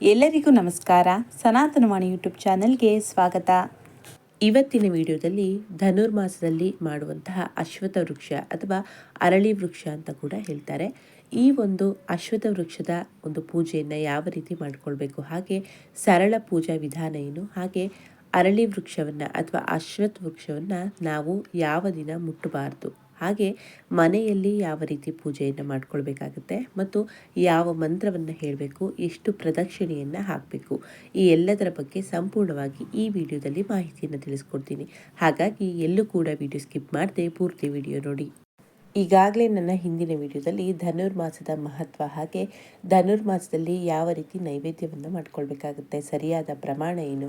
ಎಲ್ಲರಿಗೂ ನಮಸ್ಕಾರ. ಸನಾತನವಾಣಿ ಯೂಟ್ಯೂಬ್ ಚಾನೆಲ್ಗೆ ಸ್ವಾಗತ. ಇವತ್ತಿನ ವಿಡಿಯೋದಲ್ಲಿ ಧನುರ್ಮಾಸದಲ್ಲಿ ಮಾಡುವಂತಹ ಅಶ್ವಥ ವೃಕ್ಷ ಅಥವಾ ಅರಳಿ ವೃಕ್ಷ ಅಂತ ಕೂಡ ಹೇಳ್ತಾರೆ. ಈ ಒಂದು ಅಶ್ವಥ ವೃಕ್ಷದ ಒಂದು ಪೂಜೆಯನ್ನು ಯಾವ ರೀತಿ ಮಾಡಿಕೊಳ್ಬೇಕು? ಹಾಗೆ ಸರಳ ಪೂಜಾ ವಿಧಾನ ಏನು? ಹಾಗೆ ಅರಳಿ ವೃಕ್ಷವನ್ನು ಅಥವಾ ಅಶ್ವಥ ವೃಕ್ಷವನ್ನು ನಾವು ಯಾವ ದಿನ ಮುಟ್ಟಬಾರ್ದು? ಹಾಗೆ ಮನೆಯಲ್ಲಿ ಯಾವ ರೀತಿ ಪೂಜೆಯನ್ನು ಮಾಡ್ಕೊಳ್ಬೇಕಾಗುತ್ತೆ ಮತ್ತು ಯಾವ ಮಂತ್ರವನ್ನು ಹೇಳಬೇಕು, ಎಷ್ಟು ಪ್ರದಕ್ಷಿಣೆಯನ್ನು ಹಾಕಬೇಕು, ಈ ಎಲ್ಲದರ ಬಗ್ಗೆ ಸಂಪೂರ್ಣವಾಗಿ ಈ ವಿಡಿಯೋದಲ್ಲಿ ಮಾಹಿತಿಯನ್ನು ತಿಳಿಸ್ಕೊಡ್ತೀನಿ. ಹಾಗಾಗಿ ಎಲ್ಲೂ ಕೂಡ ವಿಡಿಯೋ ಸ್ಕಿಪ್ ಮಾಡದೆ ಪೂರ್ತಿ ವಿಡಿಯೋ ನೋಡಿ. ಈಗಾಗಲೇ ನನ್ನ ಹಿಂದಿನ ವಿಡಿಯೋದಲ್ಲಿ ಧನುರ್ಮಾಸದ ಮಹತ್ವ ಹಾಗೆ ಧನುರ್ಮಾಸದಲ್ಲಿ ಯಾವ ರೀತಿ ನೈವೇದ್ಯವನ್ನು ಮಾಡ್ಕೊಳ್ಬೇಕಾಗುತ್ತೆ, ಸರಿಯಾದ ಪ್ರಮಾಣ ಏನು,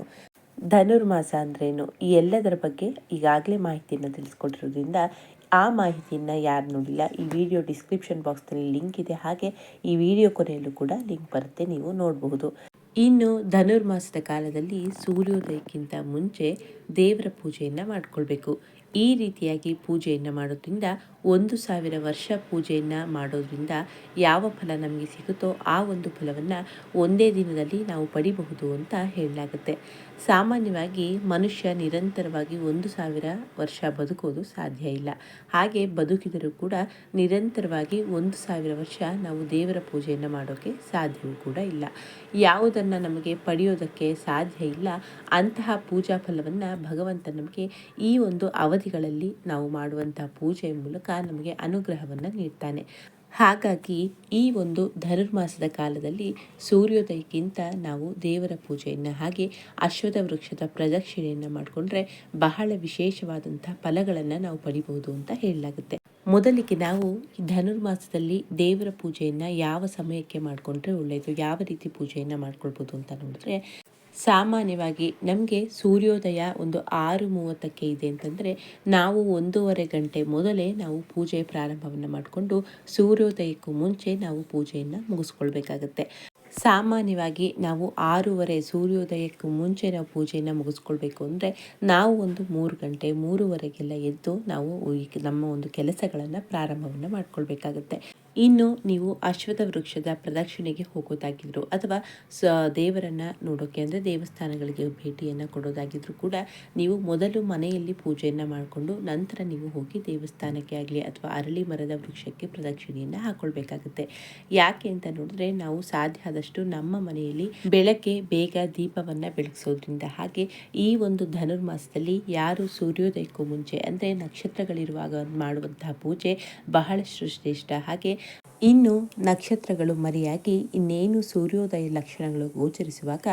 ಧನುರ್ಮಾಸ ಅಂದ್ರೇನು, ಈ ಎಲ್ಲದರ ಬಗ್ಗೆ ಈಗಾಗಲೇ ಮಾಹಿತಿಯನ್ನು ತಿಳಿಸ್ಕೊಟ್ಟಿರೋದ್ರಿಂದ ಆ ಮಾಹಿತಿಯನ್ನು ಯಾರು ನೋಡಿಲ್ಲ, ಈ ವಿಡಿಯೋ ಡಿಸ್ಕ್ರಿಪ್ಷನ್ ಬಾಕ್ಸ್ನಲ್ಲಿ ಲಿಂಕ್ ಇದೆ, ಹಾಗೆ ಈ ವಿಡಿಯೋ ಕೊನೆಯಲ್ಲೂ ಕೂಡ ಲಿಂಕ್ ಬರುತ್ತೆ, ನೀವು ನೋಡಬಹುದು. ಇನ್ನು ಧನುರ್ಮಾಸದ ಕಾಲದಲ್ಲಿ ಸೂರ್ಯೋದಯಕ್ಕಿಂತ ಮುಂಚೆ ದೇವರ ಪೂಜೆಯನ್ನು ಮಾಡಿಕೊಳ್ಬೇಕು. ಈ ರೀತಿಯಾಗಿ ಪೂಜೆಯನ್ನು ಮಾಡೋದ್ರಿಂದ ಒಂದು ಸಾವಿರ ವರ್ಷ ಪೂಜೆಯನ್ನು ಮಾಡೋದ್ರಿಂದ ಯಾವ ಫಲ ನಮಗೆ ಸಿಗುತ್ತೋ ಆ ಒಂದು ಫಲವನ್ನು ಒಂದೇ ದಿನದಲ್ಲಿ ನಾವು ಪಡಿಬಹುದು ಅಂತ ಹೇಳಲಾಗುತ್ತೆ. ಸಾಮಾನ್ಯವಾಗಿ ಮನುಷ್ಯ ನಿರಂತರವಾಗಿ ಒಂದು ಸಾವಿರ ವರ್ಷ ಬದುಕೋದು ಸಾಧ್ಯ ಇಲ್ಲ. ಹಾಗೆ ಬದುಕಿದರೂ ಕೂಡ ನಿರಂತರವಾಗಿ ಒಂದು ಸಾವಿರ ವರ್ಷ ನಾವು ದೇವರ ಪೂಜೆಯನ್ನು ಮಾಡೋಕ್ಕೆ ಸಾಧ್ಯವೂ ಕೂಡ ಇಲ್ಲ. ಯಾವುದನ್ನು ನಮಗೆ ಪಡೆಯೋದಕ್ಕೆ ಸಾಧ್ಯ ಇಲ್ಲ, ಅಂತಹ ಪೂಜಾ ಫಲವನ್ನು ಭಗವಂತ ನಮಗೆ ಈ ಒಂದು ಅವಧಿಗಳಲ್ಲಿ ನಾವು ಮಾಡುವಂತಹ ಪೂಜೆಯ ಮೂಲಕ ನಮಗೆ ಅನುಗ್ರಹವನ್ನು ನೀಡ್ತಾನೆ. ಹಾಗಾಗಿ ಈ ಒಂದು ಧನುರ್ಮಾಸದ ಕಾಲದಲ್ಲಿ ಸೂರ್ಯೋದಯಕ್ಕಿಂತ ನಾವು ದೇವರ ಪೂಜೆಯನ್ನು ಹಾಗೆ ಅಶ್ವದ ವೃಕ್ಷದ ಪ್ರದಕ್ಷಿಣೆಯನ್ನು ಮಾಡಿಕೊಂಡ್ರೆ ಬಹಳ ವಿಶೇಷವಾದಂಥ ಫಲಗಳನ್ನು ನಾವು ಪಡಿಬಹುದು ಅಂತ ಹೇಳಲಾಗುತ್ತೆ. ಮೊದಲಿಗೆ ನಾವು ಧನುರ್ಮಾಸದಲ್ಲಿ ದೇವರ ಪೂಜೆಯನ್ನು ಯಾವ ಸಮಯಕ್ಕೆ ಮಾಡಿಕೊಂಡ್ರೆ ಒಳ್ಳೆಯದು ಯಾವ ರೀತಿ ಪೂಜೆಯನ್ನು ಮಾಡ್ಕೊಳ್ಬೋದು ಅಂತ ನೋಡಿದ್ರೆ ಸಾಮಾನ್ಯವಾಗಿ ನಮಗೆ ಸೂರ್ಯೋದಯ ಒಂದು ಆರು ಮೂವತ್ತಕ್ಕೆ ಇದೆ ಅಂತಂದರೆ ನಾವು ಒಂದೂವರೆ ಗಂಟೆ ಮೊದಲೇ ನಾವು ಪೂಜೆ ಪ್ರಾರಂಭವನ್ನು ಮಾಡಿಕೊಂಡು ಸೂರ್ಯೋದಯಕ್ಕೂ ಮುಂಚೆ ನಾವು ಪೂಜೆಯನ್ನು ಮುಗಿಸ್ಕೊಳ್ಬೇಕಾಗತ್ತೆ. ಸಾಮಾನ್ಯವಾಗಿ ನಾವು ಆರೂವರೆ ಸೂರ್ಯೋದಯಕ್ಕೂ ಮುಂಚೆ ನಾವು ಪೂಜೆಯನ್ನು ಮುಗಿಸ್ಕೊಳ್ಬೇಕು ಅಂದರೆ ನಾವು ಒಂದು ಮೂರು ಗಂಟೆ, ಮೂರುವರೆಗೆಲ್ಲ ಎದ್ದು ನಾವು ನಮ್ಮ ಒಂದು ಕೆಲಸಗಳನ್ನು ಪ್ರಾರಂಭವನ್ನು ಮಾಡ್ಕೊಳ್ಬೇಕಾಗತ್ತೆ. ಇನ್ನು ನೀವು ಅಶ್ವಥ ವೃಕ್ಷದ ಪ್ರದಕ್ಷಿಣೆಗೆ ಹೋಗೋದಾಗಿದ್ದರು ಅಥವಾ ಸ, ದೇವರನ್ನು ನೋಡೋಕೆ ಅಂದರೆ ದೇವಸ್ಥಾನಗಳಿಗೆ ಭೇಟಿಯನ್ನು ಕೊಡೋದಾಗಿದ್ದರೂ ಕೂಡ ನೀವು ಮೊದಲು ಮನೆಯಲ್ಲಿ ಪೂಜೆಯನ್ನು ಮಾಡಿಕೊಂಡು ನಂತರ ನೀವು ಹೋಗಿ ದೇವಸ್ಥಾನಕ್ಕೆ ಆಗಲಿ ಅಥವಾ ಅರಳಿ ಮರದ ವೃಕ್ಷಕ್ಕೆ ಪ್ರದಕ್ಷಿಣೆಯನ್ನು ಹಾಕ್ಕೊಳ್ಬೇಕಾಗುತ್ತೆ ಯಾಕೆ ಅಂತ ನೋಡಿದ್ರೆ ನಾವು ಸಾಧ್ಯ ಆದಷ್ಟು ನಮ್ಮ ಮನೆಯಲ್ಲಿ ಬೆಳಗ್ಗೆ ಬೇಗ ದೀಪವನ್ನು ಬೆಳಗಿಸೋದ್ರಿಂದ ಹಾಗೆ ಈ ಒಂದು ಧನುರ್ಮಾಸದಲ್ಲಿ ಯಾರು ಸೂರ್ಯೋದಯಕ್ಕೂ ಮುಂಚೆ ಅಂದರೆ ನಕ್ಷತ್ರಗಳಿರುವಾಗ ಮಾಡುವಂತಹ ಪೂಜೆ ಬಹಳಷ್ಟು ಶ್ರೇಷ್ಠ. ಹಾಗೆ ಇನ್ನು ನಕ್ಷತ್ರಗಳು ಮರೆಯಾಗಿ ಇನ್ನೇನು ಸೂರ್ಯೋದಯ ಲಕ್ಷಣಗಳು ಗೋಚರಿಸುವಾಗ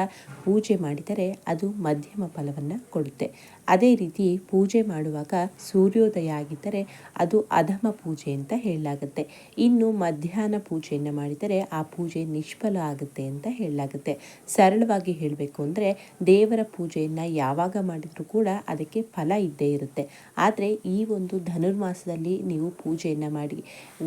ಪೂಜೆ ಮಾಡಿದರೆ ಅದು ಮಧ್ಯಮ ಫಲವನ್ನು ಕೊಡುತ್ತೆ. ಅದೇ ರೀತಿ ಪೂಜೆ ಮಾಡುವಾಗ ಸೂರ್ಯೋದಯ ಆಗಿದ್ದರೆ ಅದು ಅಧಮ ಪೂಜೆ ಅಂತ ಹೇಳಲಾಗುತ್ತೆ. ಇನ್ನು ಮಧ್ಯಾಹ್ನ ಪೂಜೆಯನ್ನು ಮಾಡಿದರೆ ಆ ಪೂಜೆ ನಿಷ್ಫಲ ಆಗುತ್ತೆ ಅಂತ ಹೇಳಲಾಗುತ್ತೆ. ಸರಳವಾಗಿ ಹೇಳಬೇಕು ಅಂದರೆ ದೇವರ ಪೂಜೆಯನ್ನು ಯಾವಾಗ ಮಾಡಿದರೂ ಕೂಡ ಅದಕ್ಕೆ ಫಲ ಇದ್ದೇ ಇರುತ್ತೆ. ಆದರೆ ಈ ಒಂದು ಧನುರ್ಮಾಸದಲ್ಲಿ ನೀವು ಪೂಜೆಯನ್ನು ಮಾಡಿ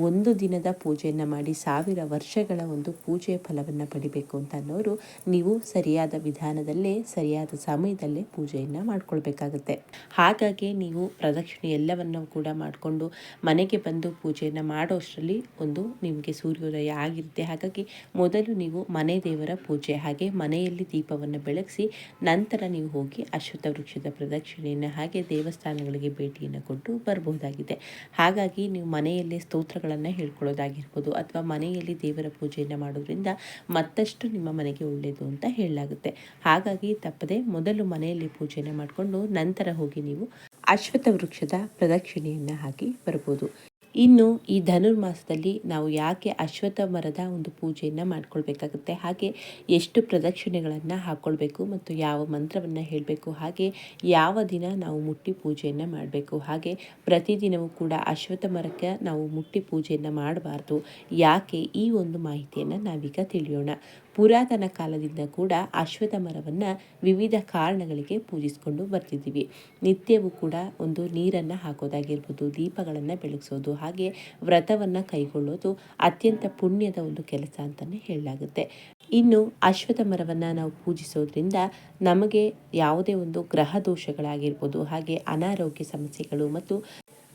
ಒಂದು ದಿನದ ಪೂಜೆಯನ್ನು ಮಾಡಿ ಸಾವಿರ ವರ್ಷಗಳ ಒಂದು ಪೂಜೆಯ ಫಲವನ್ನು ಪಡಿಬೇಕು ಅಂತ ಅನ್ನೋರು ನೀವು ಸರಿಯಾದ ವಿಧಾನದಲ್ಲೇ, ಸರಿಯಾದ ಸಮಯದಲ್ಲೇ ಪೂಜೆಯನ್ನು ಮಾಡ್ಕೊಳ್ಬೇಕಾಗುತ್ತೆ. ಹಾಗಾಗಿ ನೀವು ಪ್ರದಕ್ಷಿಣೆ ಎಲ್ಲವನ್ನು ಕೂಡ ಮಾಡಿಕೊಂಡು ಮನೆಗೆ ಬಂದು ಪೂಜೆಯನ್ನು ಮಾಡೋಷ್ಟರಲ್ಲಿ ಒಂದು ನಿಮಗೆ ಸೂರ್ಯೋದಯ ಆಗಿರುತ್ತೆ. ಹಾಗಾಗಿ ಮೊದಲು ನೀವು ಮನೆ ದೇವರ ಪೂಜೆ, ಹಾಗೆ ಮನೆಯಲ್ಲಿ ದೀಪವನ್ನು ಬೆಳಗಿಸಿ ನಂತರ ನೀವು ಹೋಗಿ ಅಶ್ವತ್ಥ ವೃಕ್ಷದ ಪ್ರದಕ್ಷಿಣೆಯನ್ನು ಹಾಗೆ ದೇವಸ್ಥಾನಗಳಿಗೆ ಭೇಟಿಯನ್ನು ಕೊಟ್ಟು ಬರಬಹುದಾಗಿದೆ ಹಾಗಾಗಿ ನೀವು ಮನೆಯಲ್ಲೇ ಸ್ತೋತ್ರಗಳನ್ನು ಹೇಳ್ಕೊಳ್ಳೋದಾಗಿರ್ಬೋದು. ಅಥವಾ ಮನೆಯಲ್ಲಿ ದೇವರ ಪೂಜೆಯನ್ನು ಮಾಡೋದ್ರಿಂದ ಮತ್ತಷ್ಟು ನಿಮ್ಮ ಮನೆಗೆ ಒಳ್ಳೆಯದು ಅಂತ ಹೇಳಲಾಗುತ್ತೆ. ಹಾಗಾಗಿ ತಪ್ಪದೆ ಮೊದಲು ಮನೆಯಲ್ಲಿ ಪೂಜೆಯನ್ನು ಮಾಡಿಕೊಂಡು ನಂತರ ಹೋಗಿ ನೀವು ಅಶ್ವತ್ಥ ವೃಕ್ಷದ ಪ್ರದಕ್ಷಿಣೆಯನ್ನು ಹಾಕಿ ಬರ್ಬೋದು. ಇನ್ನು ಈ ಧನುರ್ಮಾಸದಲ್ಲಿ ನಾವು ಯಾಕೆ ಅಶ್ವತ್ಥ ಮರದ ಒಂದು ಪೂಜೆಯನ್ನು ಮಾಡ್ಕೊಳ್ಬೇಕಾಗುತ್ತೆ? ಹಾಗೆ ಎಷ್ಟು ಪ್ರದಕ್ಷಿಣೆಗಳನ್ನು ಹಾಕ್ಕೊಳ್ಬೇಕು ಮತ್ತು ಯಾವ ಮಂತ್ರವನ್ನು ಹೇಳಬೇಕು? ಹಾಗೆ ಯಾವ ದಿನ ನಾವು ಮುಟ್ಟಿ ಪೂಜೆಯನ್ನು ಮಾಡಬೇಕು? ಹಾಗೆ ಪ್ರತಿದಿನವೂ ಕೂಡ ಅಶ್ವಥ ಮರಕ್ಕೆ ನಾವು ಮುಟ್ಟಿ ಪೂಜೆಯನ್ನು ಮಾಡಬಾರ್ದು. ಯಾಕೆ? ಈ ಒಂದು ಮಾಹಿತಿಯನ್ನು ನಾವೀಗ ತಿಳಿಯೋಣ. ಪುರಾತನ ಕಾಲದಿಂದ ಕೂಡ ಅಶ್ವಥ ಮರವನ್ನು ವಿವಿಧ ಕಾರಣಗಳಿಗೆ ಪೂಜಿಸಿಕೊಂಡು ಬರ್ತಿದ್ದೀವಿ. ನಿತ್ಯವೂ ಕೂಡ ಒಂದು ನೀರನ್ನು ಹಾಕೋದಾಗಿರ್ಬೋದು, ದೀಪಗಳನ್ನು ಬೆಳಗಿಸೋದು, ಹಾಗೆ ವ್ರತವನ್ನು ಕೈಗೊಳ್ಳೋದು ಅತ್ಯಂತ ಪುಣ್ಯದ ಒಂದು ಕೆಲಸ ಅಂತಲೇ ಹೇಳಲಾಗುತ್ತೆ. ಇನ್ನು ಅಶ್ವಥ ಮರವನ್ನು ನಾವು ಪೂಜಿಸೋದ್ರಿಂದ ನಮಗೆ ಯಾವುದೇ ಒಂದು ಗ್ರಹ ದೋಷಗಳಾಗಿರ್ಬೋದು, ಹಾಗೆ ಅನಾರೋಗ್ಯ ಸಮಸ್ಯೆಗಳು ಮತ್ತು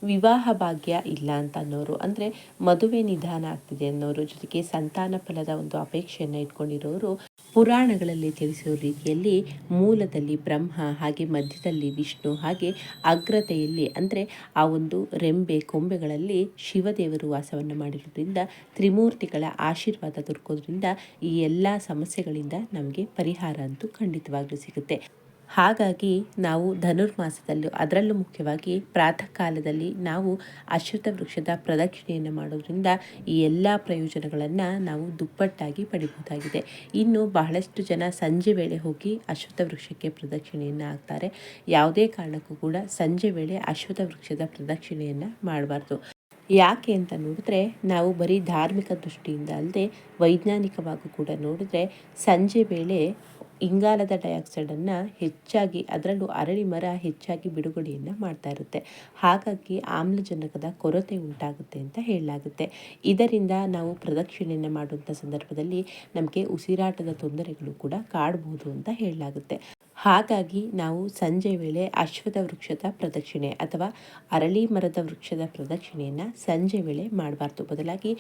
ವಿವಾಹ ಭಾಗ್ಯ ಇಲ್ಲ ಅಂತ ಅನ್ನೋರು, ಅಂದರೆ ಮದುವೆ ನಿಧಾನ ಆಗ್ತಿದೆ ಅನ್ನೋರು ಜೊತೆಗೆ ಸಂತಾನ ಫಲದ ಒಂದು ಅಪೇಕ್ಷೆಯನ್ನು ಇಟ್ಕೊಂಡಿರೋರು ಪುರಾಣಗಳಲ್ಲಿ ತಿಳಿಸುವ ರೀತಿಯಲ್ಲಿ ಮೂಲದಲ್ಲಿ ಬ್ರಹ್ಮ, ಹಾಗೆ ಮಧ್ಯದಲ್ಲಿ ವಿಷ್ಣು, ಹಾಗೆ ಅಗ್ರತೆಯಲ್ಲಿ, ಅಂದರೆ ಆ ಒಂದು ರೆಂಬೆ ಕೊಂಬೆಗಳಲ್ಲಿ ಶಿವದೇವರು ವಾಸವನ್ನು ಮಾಡಿರೋದ್ರಿಂದ, ತ್ರಿಮೂರ್ತಿಗಳ ಆಶೀರ್ವಾದ ದೊರಕೋದ್ರಿಂದ ಈ ಎಲ್ಲ ಸಮಸ್ಯೆಗಳಿಂದ ನಮಗೆ ಪರಿಹಾರ ಅಂತೂ ಖಂಡಿತವಾಗ್ಲೂ ಸಿಗುತ್ತೆ. ಹಾಗಾಗಿ ನಾವು ಧನುರ್ಮಾಸದಲ್ಲೂ ಅದರಲ್ಲೂ ಮುಖ್ಯವಾಗಿ ಪ್ರಾತಃ ಕಾಲದಲ್ಲಿ ನಾವು ಅಶ್ವತ್ಥ ವೃಕ್ಷದ ಪ್ರದಕ್ಷಿಣೆಯನ್ನು ಮಾಡೋದ್ರಿಂದ ಈ ಎಲ್ಲ ಪ್ರಯೋಜನಗಳನ್ನು ನಾವು ದುಪ್ಪಟ್ಟಾಗಿ ಪಡಿಬಹುದಾಗಿದೆ. ಇನ್ನು ಬಹಳಷ್ಟು ಜನ ಸಂಜೆ ವೇಳೆ ಹೋಗಿ ಅಶ್ವತ್ಥ ವೃಕ್ಷಕ್ಕೆ ಪ್ರದಕ್ಷಿಣೆಯನ್ನು ಹಾಕ್ತಾರೆ. ಯಾವುದೇ ಕಾರಣಕ್ಕೂ ಕೂಡ ಸಂಜೆ ವೇಳೆ ಅಶ್ವತ್ಥ ವೃಕ್ಷದ ಪ್ರದಕ್ಷಿಣೆಯನ್ನು ಮಾಡಬಾರ್ದು. ಯಾಕೆ ಅಂತ ನೋಡಿದ್ರೆ ನಾವು ಬರೀ ಧಾರ್ಮಿಕ ದೃಷ್ಟಿಯಿಂದ ಅಲ್ಲದೆ ವೈಜ್ಞಾನಿಕವಾಗೂ ಕೂಡ ನೋಡಿದ್ರೆ ಸಂಜೆ ವೇಳೆ ಇಂಗಾಲದ ಡೈಆಕ್ಸೈಡನ್ನು ಹೆಚ್ಚಾಗಿ ಅದರಲ್ಲೂ ಅರಳಿ ಮರ ಹೆಚ್ಚಾಗಿ ಬಿಡುಗಡೆಯನ್ನು ಮಾಡ್ತಾ ಇರುತ್ತೆ. ಹಾಗಾಗಿ ಆಮ್ಲಜನಕದ ಕೊರತೆ ಉಂಟಾಗುತ್ತೆ ಅಂತ ಹೇಳಲಾಗುತ್ತೆ. ಇದರಿಂದ ನಾವು ಪ್ರದಕ್ಷಿಣೆಯನ್ನು ಮಾಡುವಂಥ ಸಂದರ್ಭದಲ್ಲಿ ನಮಗೆ ಉಸಿರಾಟದ ತೊಂದರೆಗಳು ಕೂಡ ಕಾಡ್ಬೋದು ಅಂತ ಹೇಳಲಾಗುತ್ತೆ. ಹಾಗಾಗಿ ನಾವು ಸಂಜೆ ವೇಳೆ ಅಶ್ವದ ವೃಕ್ಷದ ಪ್ರದಕ್ಷಿಣೆ ಅಥವಾ ಅರಳಿ ಮರದ ವೃಕ್ಷದ ಪ್ರದಕ್ಷಿಣೆಯನ್ನು ಸಂಜೆ ವೇಳೆ ಮಾಡಬಾರ್ದು. ಬದಲಾಗಿ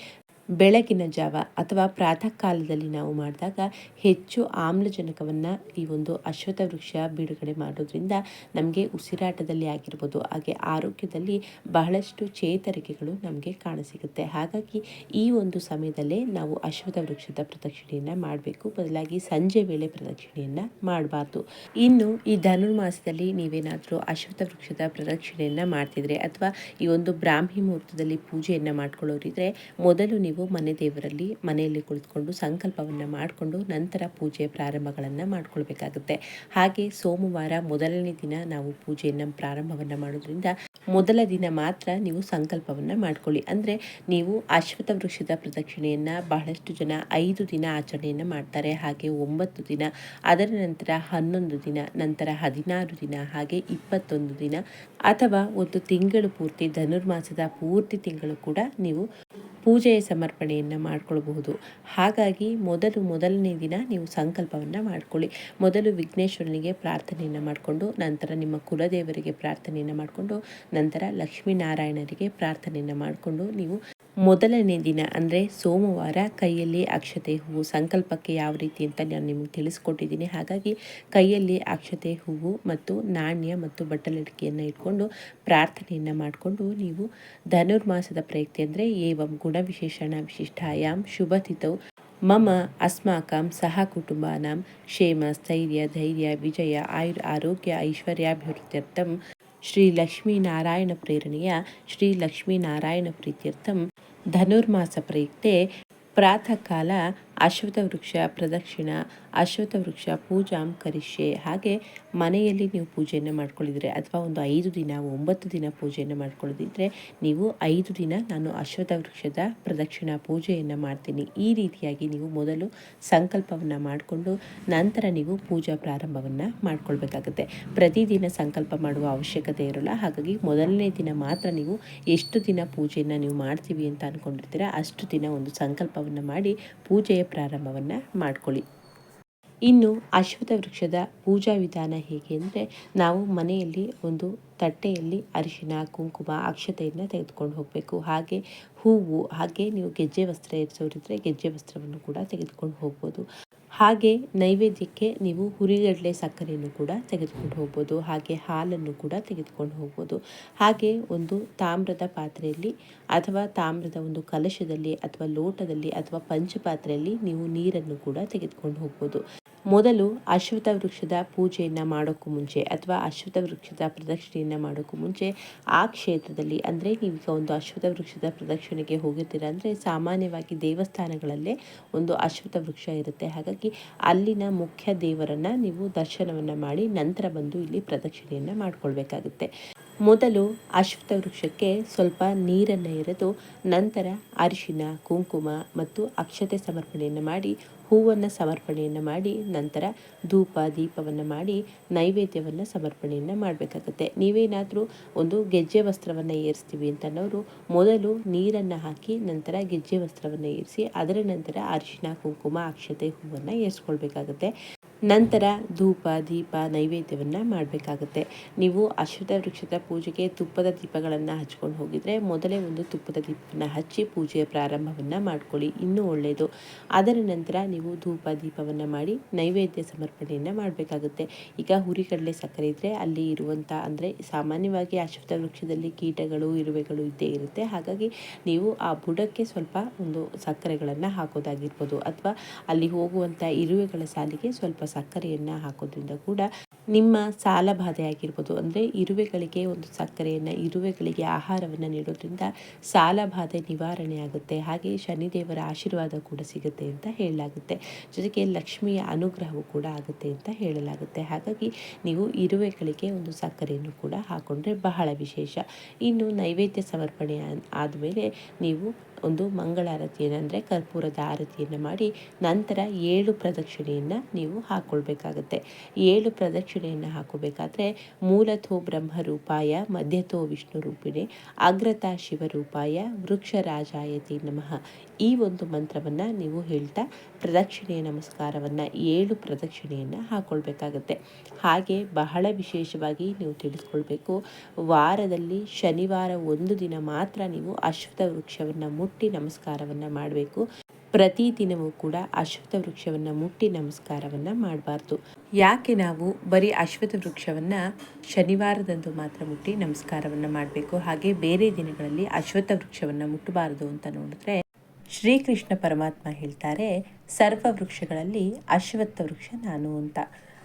ಬೆಳಗಿನ ಜಾವ ಅಥವಾ ಪ್ರಾತಃ ಕಾಲದಲ್ಲಿ ನಾವು ಮಾಡಿದಾಗ ಹೆಚ್ಚು ಆಮ್ಲಜನಕವನ್ನು ಈ ಒಂದು ಅಶ್ವಥ ವೃಕ್ಷ ಬಿಡುಗಡೆ ಮಾಡೋದ್ರಿಂದ ನಮಗೆ ಉಸಿರಾಟದಲ್ಲಿ ಆಗಿರ್ಬೋದು, ಹಾಗೆ ಆರೋಗ್ಯದಲ್ಲಿ ಬಹಳಷ್ಟು ಚೇತರಿಕೆಗಳು ನಮಗೆ ಕಾಣಸಿಗುತ್ತೆ. ಹಾಗಾಗಿ ಈ ಒಂದು ಸಮಯದಲ್ಲೇ ನಾವು ಅಶ್ವಥ ವೃಕ್ಷದ ಪ್ರದಕ್ಷಿಣೆಯನ್ನು ಮಾಡಬೇಕು. ಬದಲಾಗಿ ಸಂಜೆ ವೇಳೆ ಪ್ರದಕ್ಷಿಣೆಯನ್ನು ಮಾಡಬಾರ್ದು. ಇನ್ನು ಈ ಧನುರ್ಮಾಸದಲ್ಲಿ ನೀವೇನಾದರೂ ಅಶ್ವಥ ವೃಕ್ಷದ ಪ್ರದಕ್ಷಿಣೆಯನ್ನು ಮಾಡ್ತಿದ್ರೆ ಅಥವಾ ಈ ಒಂದು ಬ್ರಾಹ್ಮಿ ಮುಹೂರ್ತದಲ್ಲಿ ಪೂಜೆಯನ್ನು ಮಾಡ್ಕೊಳ್ಳೋರಿದ್ರೆ ಮೊದಲು ನೀವು ನೀವು ಮನೆ ದೇವರಲ್ಲಿ ಮನೆಯಲ್ಲಿ ಕುಳಿತುಕೊಂಡು ಸಂಕಲ್ಪವನ್ನು ಮಾಡಿಕೊಂಡು ನಂತರ ಪೂಜೆ ಪ್ರಾರಂಭಗಳನ್ನು ಮಾಡಿಕೊಳ್ಬೇಕಾಗುತ್ತೆ. ಹಾಗೆ ಸೋಮವಾರ ಮೊದಲನೇ ದಿನ ನಾವು ಪೂಜೆಯನ್ನು ಪ್ರಾರಂಭವನ್ನು ಮಾಡೋದ್ರಿಂದ ಮೊದಲ ದಿನ ಮಾತ್ರ ನೀವು ಸಂಕಲ್ಪವನ್ನು ಮಾಡ್ಕೊಳ್ಳಿ. ಅಂದರೆ ನೀವು ಅಶ್ವಥ ವೃಕ್ಷದ ಪ್ರದಕ್ಷಿಣೆಯನ್ನು ಬಹಳಷ್ಟು ಜನ ಐದು ದಿನ ಆಚರಣೆಯನ್ನು ಮಾಡ್ತಾರೆ. ಹಾಗೆ ಒಂಬತ್ತು ದಿನ, ಅದರ ನಂತರ ಹನ್ನೊಂದು ದಿನ, ನಂತರ ಹದಿನಾರು ದಿನ, ಹಾಗೆ ಇಪ್ಪತ್ತೊಂದು ದಿನ ಅಥವಾ ಒಂದು ತಿಂಗಳು ಪೂರ್ತಿ ಧನುರ್ಮಾಸದ ಪೂರ್ತಿ ತಿಂಗಳು ಕೂಡ ನೀವು ಪೂಜೆಯ ಸಮರ್ಪಣೆಯನ್ನು ಮಾಡಿಕೊಳ್ಬಹುದು. ಹಾಗಾಗಿ ಮೊದಲು ಮೊದಲನೇ ದಿನ ನೀವು ಸಂಕಲ್ಪವನ್ನು ಮಾಡಿಕೊಳ್ಳಿ. ಮೊದಲು ವಿಘ್ನೇಶ್ವರನಿಗೆ ಪ್ರಾರ್ಥನೆಯನ್ನು ಮಾಡಿಕೊಂಡು, ನಂತರ ನಿಮ್ಮ ಕುಲದೇವರಿಗೆ ಪ್ರಾರ್ಥನೆಯನ್ನು ಮಾಡಿಕೊಂಡು, ನಂತರ ಲಕ್ಷ್ಮೀನಾರಾಯಣರಿಗೆ ಪ್ರಾರ್ಥನೆಯನ್ನು ಮಾಡಿಕೊಂಡು ನೀವು ಮೊದಲನೇ ದಿನ, ಅಂದರೆ ಸೋಮವಾರ, ಕೈಯಲ್ಲಿ ಅಕ್ಷತೆ ಹೂವು. ಸಂಕಲ್ಪಕ್ಕೆ ಯಾವ ರೀತಿ ಅಂತ ನಾನು ನಿಮಗೆ ತಿಳಿಸ್ಕೊಟ್ಟಿದ್ದೀನಿ. ಹಾಗಾಗಿ ಕೈಯಲ್ಲಿ ಅಕ್ಷತೆ ಹೂವು ಮತ್ತು ನಾಣ್ಯ ಮತ್ತು ಬಟ್ಟಲಡಿಕೆಯನ್ನು ಇಟ್ಕೊಂಡು ಪ್ರಾರ್ಥನೆಯನ್ನು ಮಾಡಿಕೊಂಡು ನೀವು ಧನುರ್ಮಾಸದ ಪ್ರಯುಕ್ತಿ ಅಂದರೆ ಏವಂ ಗುಣವಿಶೇಷಣ ವಿಶಿಷ್ಟಾಯಾಮ್ ಶುಭತಿಥೌ. ಮಮ ಅಸ್ಮಾಕಂ ಸಹ ಕುಟುಂಬಾನಾಂ ಕ್ಷೇಮ, ಸ್ಥೈರ್ಯ, ಧೈರ್ಯ, ವಿಜಯ ಆಯುರ್ ಆರೋಗ್ಯ ಐಶ್ವರ್ಯಾಭಿವೃದ್ಧ್ಯರ್ಥಂ ಶ್ರೀ ಲಕ್ಷ್ಮೀನಾರಾಯಣ ಪ್ರೇರಣೆಯ ಶ್ರೀ ಲಕ್ಷ್ಮೀನಾರಾಯಣ ಪ್ರೀತ್ಯರ್ಥಂ ಧನುರ್ಮಾಸ ಪ್ರಯುಕ್ತೆ ಪ್ರಾತಃ ಕಾಲ ಅಶ್ವಥ ವೃಕ್ಷ ಪ್ರದಕ್ಷಿಣ ಅಶ್ವಥ ವೃಕ್ಷ ಪೂಜಾಂ ಕರಿಷ್ಯೆ. ಹಾಗೆ ಮನೆಯಲ್ಲಿ ನೀವು ಪೂಜೆಯನ್ನು ಮಾಡ್ಕೊಳ್ಳಿದ್ರೆ ಅಥವಾ ಒಂದು ಐದು ದಿನ, ಒಂಬತ್ತು ದಿನ ಪೂಜೆಯನ್ನು ಮಾಡ್ಕೊಳ್ಳೋದಿದ್ರೆ ನೀವು ಐದು ದಿನ ನಾನು ಅಶ್ವಥ ವೃಕ್ಷದ ಪ್ರದಕ್ಷಿಣ ಪೂಜೆಯನ್ನು ಮಾಡ್ತೀನಿ. ಈ ರೀತಿಯಾಗಿ ನೀವು ಮೊದಲು ಸಂಕಲ್ಪವನ್ನು ಮಾಡಿಕೊಂಡು ನಂತರ ನೀವು ಪೂಜಾ ಪ್ರಾರಂಭವನ್ನು ಮಾಡ್ಕೊಳ್ಬೇಕಾಗುತ್ತೆ. ಪ್ರತಿದಿನ ಸಂಕಲ್ಪ ಮಾಡುವ ಅವಶ್ಯಕತೆ ಇರೋಲ್ಲ. ಹಾಗಾಗಿ ಮೊದಲನೇ ದಿನ ಮಾತ್ರ ನೀವು ಎಷ್ಟು ದಿನ ಪೂಜೆಯನ್ನು ನೀವು ಮಾಡ್ತೀವಿ ಅಂತ ಅಂದ್ಕೊಂಡಿರ್ತೀರ ಅಷ್ಟು ದಿನ ಒಂದು ಸಂಕಲ್ಪವನ್ನು ಮಾಡಿ ಪೂಜೆಯ ಪ್ರಾರಂಭವನ್ನು ಮಾಡ್ಕೊಳ್ಳಿ. ಇನ್ನು ಅಶ್ವಥ ವೃಕ್ಷದ ಪೂಜಾ ವಿಧಾನ ಹೇಗೆ ಅಂದರೆ ನಾವು ಮನೆಯಲ್ಲಿ ಒಂದು ತಟ್ಟೆಯಲ್ಲಿ ಅರಿಶಿನ, ಕುಂಕುಮ, ಅಕ್ಷತೆಯನ್ನು ತೆಗೆದುಕೊಂಡು ಹೋಗಬೇಕು. ಹಾಗೆ ಹೂವು, ಹಾಗೆ ನೀವು ಗೆಜ್ಜೆ ವಸ್ತ್ರ ಇರಿಸೋರಿದ್ರೆ ಗೆಜ್ಜೆ ವಸ್ತ್ರವನ್ನು ಕೂಡ ತೆಗೆದುಕೊಂಡು ಹೋಗ್ಬೋದು. ಹಾಗೆ ನೈವೇದ್ಯಕ್ಕೆ ನೀವು ಹುರಿಗಡಲೆ ಸಕ್ಕರೆಯನ್ನು ಕೂಡ ತೆಗೆದುಕೊಂಡು ಹೋಗ್ಬೋದು, ಹಾಗೆ ಹಾಲನ್ನು ಕೂಡ ತೆಗೆದುಕೊಂಡು ಹೋಗ್ಬೋದು. ಹಾಗೆ ಒಂದು ತಾಮ್ರದ ಪಾತ್ರೆಯಲ್ಲಿ ಅಥವಾ ತಾಮ್ರದ ಒಂದು ಕಲಶದಲ್ಲಿ ಅಥವಾ ಲೋಟದಲ್ಲಿ ಅಥವಾ ಪಂಚಪಾತ್ರೆಯಲ್ಲಿ ನೀವು ನೀರನ್ನು ಕೂಡ ತೆಗೆದುಕೊಂಡು ಹೋಗ್ಬೋದು. ಮೊದಲು ಅಶ್ವಥ ವೃಕ್ಷದ ಪೂಜೆಯನ್ನು ಮಾಡೋಕ್ಕೂ ಮುಂಚೆ ಅಥವಾ ಅಶ್ವಥ ವೃಕ್ಷದ ಪ್ರದಕ್ಷಿಣೆಯನ್ನು ಮಾಡೋಕ್ಕೂ ಮುಂಚೆ ಆ ಕ್ಷೇತ್ರದಲ್ಲಿ ಅಂದರೆ ನೀವೀಗ ಒಂದು ಅಶ್ವಥ ವೃಕ್ಷದ ಪ್ರದಕ್ಷಿಣೆಗೆ ಹೋಗಿರ್ತೀರ ಅಂದರೆ ಸಾಮಾನ್ಯವಾಗಿ ದೇವಸ್ಥಾನಗಳಲ್ಲೇ ಒಂದು ಅಶ್ವಥ ವೃಕ್ಷ ಇರುತ್ತೆ. ಹಾಗಾಗಿ ಅಲ್ಲಿನ ಮುಖ್ಯ ದೇವರನ್ನು ನೀವು ದರ್ಶನವನ್ನು ಮಾಡಿ ನಂತರ ಬಂದು ಇಲ್ಲಿ ಪ್ರದಕ್ಷಿಣೆಯನ್ನು ಮಾಡಿಕೊಳ್ಬೇಕಾಗುತ್ತೆ. ಮೊದಲು ಅಶ್ವತ್ಥ ವೃಕ್ಷಕ್ಕೆ ಸ್ವಲ್ಪ ನೀರನ್ನು ಎರೆದು ನಂತರ ಅರಿಶಿನ, ಕುಂಕುಮ ಮತ್ತು ಅಕ್ಷತೆ ಸಮರ್ಪಣೆಯನ್ನು ಮಾಡಿ, ಹೂವನ್ನು ಸಮರ್ಪಣೆಯನ್ನು ಮಾಡಿ, ನಂತರ ಧೂಪ, ದೀಪವನ್ನು ಮಾಡಿ, ನೈವೇದ್ಯವನ್ನು ಸಮರ್ಪಣೆಯನ್ನು ಮಾಡಬೇಕಾಗುತ್ತೆ. ನೀವೇನಾದರೂ ಒಂದು ಗೆಜ್ಜೆ ವಸ್ತ್ರವನ್ನು ಏರಿಸ್ತೀವಿ ಅಂತನವರು ಮೊದಲು ನೀರನ್ನು ಹಾಕಿ ನಂತರ ಗೆಜ್ಜೆ ವಸ್ತ್ರವನ್ನು ಏರಿಸಿ, ಅದರ ನಂತರ ಅರಿಶಿನ, ಕುಂಕುಮ, ಅಕ್ಷತೆ ಹೂವನ್ನು ಏರಿಸ್ಕೊಳ್ಬೇಕಾಗುತ್ತೆ. ನಂತರ ಧೂಪ, ದೀಪ, ನೈವೇದ್ಯವನ್ನು ಮಾಡಬೇಕಾಗುತ್ತೆ. ನೀವು ಅಶ್ವತ್ಥ ವೃಕ್ಷದ ಪೂಜೆಗೆ ತುಪ್ಪದ ದೀಪಗಳನ್ನು ಹಚ್ಕೊಂಡು ಹೋಗಿದರೆ ಮೊದಲೇ ಒಂದು ತುಪ್ಪದ ದೀಪವನ್ನು ಹಚ್ಚಿ ಪೂಜೆಯ ಪ್ರಾರಂಭವನ್ನು ಮಾಡ್ಕೊಳ್ಳಿ. ಇನ್ನೂ ಒಳ್ಳೆಯದು ಅದರ ನಂತರ ನೀವು ಧೂಪ, ದೀಪವನ್ನು ಮಾಡಿ ನೈವೇದ್ಯ ಸಮರ್ಪಣೆಯನ್ನು ಮಾಡಬೇಕಾಗುತ್ತೆ. ಈಗ ಹುರಿಗಡಲೆ ಸಕ್ಕರೆ ಇದ್ದರೆ ಅಲ್ಲಿ ಇರುವಂಥ ಅಂದರೆ ಸಾಮಾನ್ಯವಾಗಿ ಅಶ್ವತ್ಥ ವೃಕ್ಷದಲ್ಲಿ ಕೀಟಗಳು, ಇರುವೆಗಳು ಇದ್ದೇ ಇರುತ್ತೆ. ಹಾಗಾಗಿ ನೀವು ಆ ಬುಡಕ್ಕೆ ಸ್ವಲ್ಪ ಒಂದು ಸಕ್ಕರೆಗಳನ್ನು ಹಾಕೋದಾಗಿರ್ಬೋದು. ಅಥವಾ ಅಲ್ಲಿ ಹೋಗುವಂಥ ಇರುವೆಗಳ ಸಾಲಿಗೆ ಸ್ವಲ್ಪ ಸಕ್ಕರೆಯನ್ನು ಹಾಕೋದ್ರಿಂದ ಕೂಡ ನಿಮ್ಮ ಸಾಲ ಬಾಧೆ ಆಗಿರ್ಬೋದು ಅಂದರೆ ಇರುವೆಗಳಿಗೆ ಒಂದು ಸಕ್ಕರೆಯನ್ನು, ಇರುವೆಗಳಿಗೆ ಆಹಾರವನ್ನು ನೀಡೋದ್ರಿಂದ ಸಾಲ ಬಾಧೆ ನಿವಾರಣೆ ಆಗುತ್ತೆ. ಹಾಗೆ ಶನಿದೇವರ ಆಶೀರ್ವಾದ ಕೂಡ ಸಿಗುತ್ತೆ ಅಂತ ಹೇಳಲಾಗುತ್ತೆ. ಜೊತೆಗೆ ಲಕ್ಷ್ಮಿಯ ಅನುಗ್ರಹವು ಕೂಡ ಆಗುತ್ತೆ ಅಂತ ಹೇಳಲಾಗುತ್ತೆ. ಹಾಗಾಗಿ ನೀವು ಇರುವೆಗಳಿಗೆ ಒಂದು ಸಕ್ಕರೆಯನ್ನು ಕೂಡ ಹಾಕೊಂಡ್ರೆ ಬಹಳ ವಿಶೇಷ. ಇನ್ನು ನೈವೇದ್ಯ ಸಮರ್ಪಣೆ ಆದಮೇಲೆ ನೀವು ಒಂದು ಮಂಗಳಾರತಿಯನ್ನು, ಅಂದರೆ ಕರ್ಪೂರದ ಆರತಿಯನ್ನು ಮಾಡಿ ನಂತರ ಏಳು ಪ್ರದಕ್ಷಿಣೆಯನ್ನು ನೀವು ಹಾಕ್ಕೊಳ್ಬೇಕಾಗುತ್ತೆ ಏಳು ಪ್ರದಕ್ಷಿಣೆಯನ್ನು ಹಾಕೋಬೇಕಾದ್ರೆ ಮೂಲಥೋ ಬ್ರಹ್ಮರೂಪಾಯ ಮಧ್ಯಥೋ ವಿಷ್ಣು ರೂಪಿಣೆ ಅಗ್ರತಾ ಶಿವರೂಪಾಯ, ವೃಕ್ಷರಾಜಾಯತಿ ನಮಃ. ಈ ಒಂದು ಮಂತ್ರವನ್ನು ನೀವು ಹೇಳ್ತಾ ಪ್ರದಕ್ಷಿಣೆಯ ನಮಸ್ಕಾರವನ್ನು, ಏಳು ಪ್ರದಕ್ಷಿಣೆಯನ್ನು ಹಾಕ್ಕೊಳ್ಬೇಕಾಗತ್ತೆ ಹಾಗೆ ಬಹಳ ವಿಶೇಷವಾಗಿ ನೀವು ತಿಳಿಸ್ಕೊಳ್ಬೇಕು. ವಾರದಲ್ಲಿ ಶನಿವಾರ ಒಂದು ದಿನ ಮಾತ್ರ ನೀವು ಅಶ್ವತ್ಥ ವೃಕ್ಷವನ್ನು ಮುಟ್ಟಿ ನಮಸ್ಕಾರವನ್ನು ಮಾಡಬೇಕು. ಪ್ರತಿದಿನವೂ ಕೂಡ ಅಶ್ವತ್ಥ ವೃಕ್ಷವನ್ನು ಮುಟ್ಟಿ ನಮಸ್ಕಾರವನ್ನು ಮಾಡಬಾರ್ದು. ಯಾಕೆ ನಾವು ಬರೀ ಅಶ್ವತ್ಥ ವೃಕ್ಷವನ್ನು ಶನಿವಾರದಂದು ಮಾತ್ರ ಮುಟ್ಟಿ ನಮಸ್ಕಾರವನ್ನು ಮಾಡಬೇಕು? ಹಾಗೆ ಬೇರೆ ದಿನಗಳಲ್ಲಿ ಅಶ್ವತ್ಥ ವೃಕ್ಷವನ್ನು ಮುಟ್ಟಬಾರದು ಅಂತ ನೋಡಿದ್ರೆ ಶ್ರೀಕೃಷ್ಣ ಪರಮಾತ್ಮ ಹೇಳ್ತಾರೆ, ಸರ್ವ ವೃಕ್ಷಗಳಲ್ಲಿ ಅಶ್ವತ್ಥ ವೃಕ್ಷ ನಾನು ಅಂತ.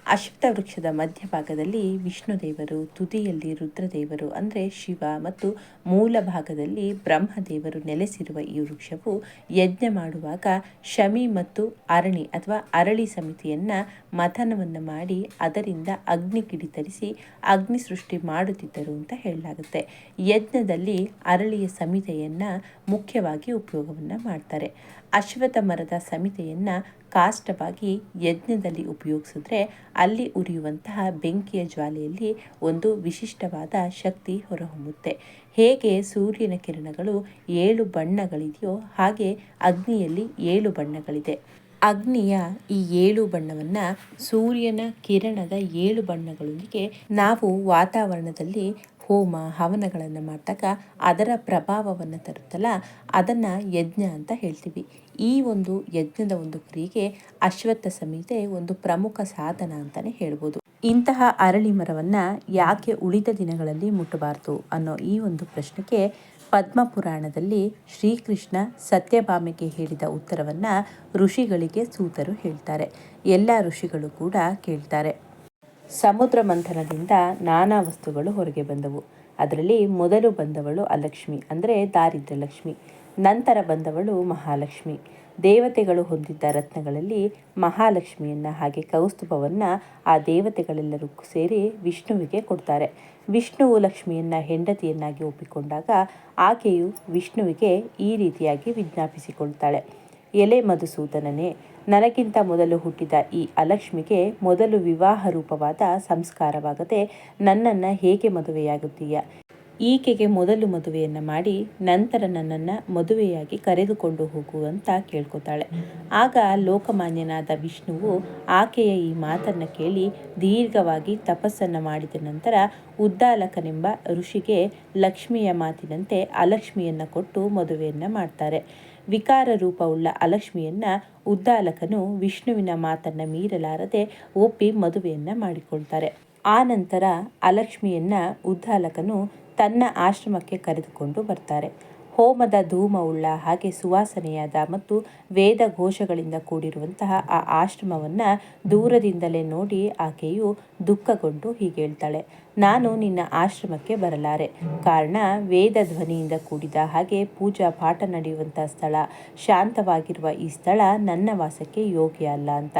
ಅಶ್ವತ್ಥ ವೃಕ್ಷದ ಮಧ್ಯಭಾಗದಲ್ಲಿ ವಿಷ್ಣು ದೇವರು ತುದಿಯಲ್ಲಿ ರುದ್ರದೇವರು ಅಂದರೆ ಶಿವ ಮತ್ತು ಮೂಲ ಭಾಗದಲ್ಲಿ ಬ್ರಹ್ಮದೇವರು ನೆಲೆಸಿರುವ ಈ ವೃಕ್ಷವು ಯಜ್ಞ ಮಾಡುವಾಗ ಶಮಿ ಮತ್ತು ಅರಣಿ ಅಥವಾ ಅರಳಿ ಸಮಿತಿಯನ್ನು ಮಥನವನ್ನು ಮಾಡಿ ಅದರಿಂದ ಅಗ್ನಿ ಕಿಡಿತರಿಸಿ ಅಗ್ನಿ ಸೃಷ್ಟಿ ಮಾಡುತ್ತಿದ್ದರು ಅಂತ ಹೇಳಲಾಗುತ್ತೆ. ಯಜ್ಞದಲ್ಲಿ ಅರಳಿಯ ಸಮಿತೆಯನ್ನು ಮುಖ್ಯವಾಗಿ ಉಪಯೋಗವನ್ನು ಮಾಡ್ತಾರೆ. ಅಶ್ವತ್ಥ ಮರದ ಸಮಿತೆಯನ್ನು ಕಾಷ್ಟವಾಗಿ ಯಜ್ಞದಲ್ಲಿ ಉಪಯೋಗಿಸಿದ್ರೆ ಅಲ್ಲಿ ಉರಿಯುವಂತಹ ಬೆಂಕಿಯ ಜ್ವಾಲೆಯಲ್ಲಿ ಒಂದು ವಿಶಿಷ್ಟವಾದ ಶಕ್ತಿ ಹೊರಹೊಮ್ಮುತ್ತೆ. ಹೇಗೆ ಸೂರ್ಯನ ಕಿರಣಗಳು ಏಳು ಬಣ್ಣಗಳಿದೆಯೋ ಹಾಗೆ ಅಗ್ನಿಯಲ್ಲಿ ಏಳು ಬಣ್ಣಗಳಿದೆ. ಅಗ್ನಿಯ ಈ ಏಳು ಬಣ್ಣವನ್ನು ಸೂರ್ಯನ ಕಿರಣದ ಏಳು ಬಣ್ಣಗಳೊಂದಿಗೆ ನಾವು ವಾತಾವರಣದಲ್ಲಿ ಹೋಮ ಹವನಗಳನ್ನು ಮಾಡಿದಾಗ ಅದರ ಪ್ರಭಾವವನ್ನು ತರುತ್ತಲ್ಲ, ಅದನ್ನು ಯಜ್ಞ ಅಂತ ಹೇಳ್ತೀವಿ. ಈ ಒಂದು ಯಜ್ಞದ ಒಂದು ಕ್ರಿಯೆಗೆ ಅಶ್ವತ್ಥ ಸಂಹಿತೆ ಒಂದು ಪ್ರಮುಖ ಸಾಧನ ಅಂತಲೇ ಹೇಳ್ಬೋದು. ಇಂತಹ ಅರಳಿ ಮರವನ್ನು ಯಾಕೆ ಉಳಿದ ದಿನಗಳಲ್ಲಿ ಮುಟ್ಟಬಾರ್ದು ಅನ್ನೋ ಈ ಒಂದು ಪ್ರಶ್ನೆಗೆ ಪದ್ಮ ಪುರಾಣದಲ್ಲಿ ಶ್ರೀಕೃಷ್ಣ ಸತ್ಯಭಾಮೆಗೆ ಹೇಳಿದ ಉತ್ತರವನ್ನು ಋಷಿಗಳಿಗೆ ಸೂತರು ಹೇಳ್ತಾರೆ. ಎಲ್ಲ ಋಷಿಗಳು ಕೂಡ ಕೇಳ್ತಾರೆ. ಸಮುದ್ರ ಮಂಥನದಿಂದ ನಾನಾ ವಸ್ತುಗಳು ಹೊರಗೆ ಬಂದವು. ಅದರಲ್ಲಿ ಮೊದಲು ಬಂದವಳು ಅಲಕ್ಷ್ಮಿ, ಅಂದರೆ ದಾರಿದ್ರ್ಯ ಲಕ್ಷ್ಮಿ ನಂತರ ಬಂದವಳು ಮಹಾಲಕ್ಷ್ಮಿ. ದೇವತೆಗಳು ಹೊಂದಿದ್ದ ರತ್ನಗಳಲ್ಲಿ ಮಹಾಲಕ್ಷ್ಮಿಯನ್ನು ಹಾಗೆ ಕೌಸ್ತುಭವನ್ನು ಆ ದೇವತೆಗಳೆಲ್ಲರೂ ಸೇರಿ ವಿಷ್ಣುವಿಗೆ ಕೊಡ್ತಾರೆ. ವಿಷ್ಣುವು ಲಕ್ಷ್ಮಿಯನ್ನು ಹೆಂಡತಿಯನ್ನಾಗಿ ಒಪ್ಪಿಕೊಂಡಾಗ ಆಕೆಯು ವಿಷ್ಣುವಿಗೆ ಈ ರೀತಿಯಾಗಿ ವಿಜ್ಞಾಪಿಸಿಕೊಳ್ತಾಳೆ. ಎಲೆ ಮಧುಸೂದನನೇ. ನನಗಿಂತ ಮೊದಲು ಹುಟ್ಟಿದ ಈ ಅಲಕ್ಷ್ಮಿಗೆ ಮೊದಲು ವಿವಾಹ ರೂಪವಾದ ಸಂಸ್ಕಾರವಾಗದೆ ನನ್ನನ್ನು ಹೇಗೆ ಮದುವೆಯಾಗುತ್ತೀಯ? ಈಕೆಗೆ ಮೊದಲು ಮದುವೆಯನ್ನು ಮಾಡಿ ನಂತರ ನನ್ನನ್ನು ಮದುವೆಯಾಗಿ ಕರೆದುಕೊಂಡು ಹೋಗುವಂತ ಕೇಳ್ಕೊತಾಳೆ. ಆಗ ಲೋಕಮಾನ್ಯನಾದ ವಿಷ್ಣುವು ಆಕೆಯ ಈ ಮಾತನ್ನು ಕೇಳಿ ದೀರ್ಘವಾಗಿ ತಪಸ್ಸನ್ನು ಮಾಡಿದ ನಂತರ ಉದ್ದಾಲಕನೆಂಬ ಋಷಿಗೆ ಲಕ್ಷ್ಮಿಯ ಮಾತಿನಂತೆ ಅಲಕ್ಷ್ಮಿಯನ್ನು ಕೊಟ್ಟು ಮದುವೆಯನ್ನು ಮಾಡ್ತಾರೆ. ವಿಕಾರ ರೂಪವುಳ್ಳ ಅಲಕ್ಷ್ಮಿಯನ್ನ ಉದ್ದಾಲಕನು ವಿಷ್ಣುವಿನ ಮಾತನ್ನ ಮೀರಲಾರದೆ ಒಪ್ಪಿ ಮದುವೆಯನ್ನ ಮಾಡಿಕೊಳ್ತಾರೆ. ಆ ನಂತರ ಅಲಕ್ಷ್ಮಿಯನ್ನ ಉದ್ದಾಲಕನು ತನ್ನ ಆಶ್ರಮಕ್ಕೆ ಕರೆದುಕೊಂಡು ಬರ್ತಾರೆ. ಹೋಮದ ಧೂಮವುಳ್ಳ ಹಾಗೆ ಸುವಾಸನೆಯಾದ ಮತ್ತು ವೇದ ಘೋಷಗಳಿಂದ ಕೂಡಿರುವಂತಹ ಆ ಆಶ್ರಮವನ್ನು ದೂರದಿಂದಲೇ ನೋಡಿ ಆಕೆಯು ದುಃಖಗೊಂಡು ಹೀಗೆ ಹೇಳ್ತಾಳೆ ನಾನು ನಿನ್ನ ಆಶ್ರಮಕ್ಕೆ ಬರಲಾರೆ. ಕಾರಣ ವೇದ ಧ್ವನಿಯಿಂದ ಕೂಡಿದ ಹಾಗೆ ಪೂಜಾ ಪಾಠ ನಡೆಯುವಂಥ ಸ್ಥಳ. ಶಾಂತವಾಗಿರುವ ಈ ಸ್ಥಳ ನನ್ನ ವಾಸಕ್ಕೆ ಯೋಗ್ಯ ಅಲ್ಲ ಅಂತ.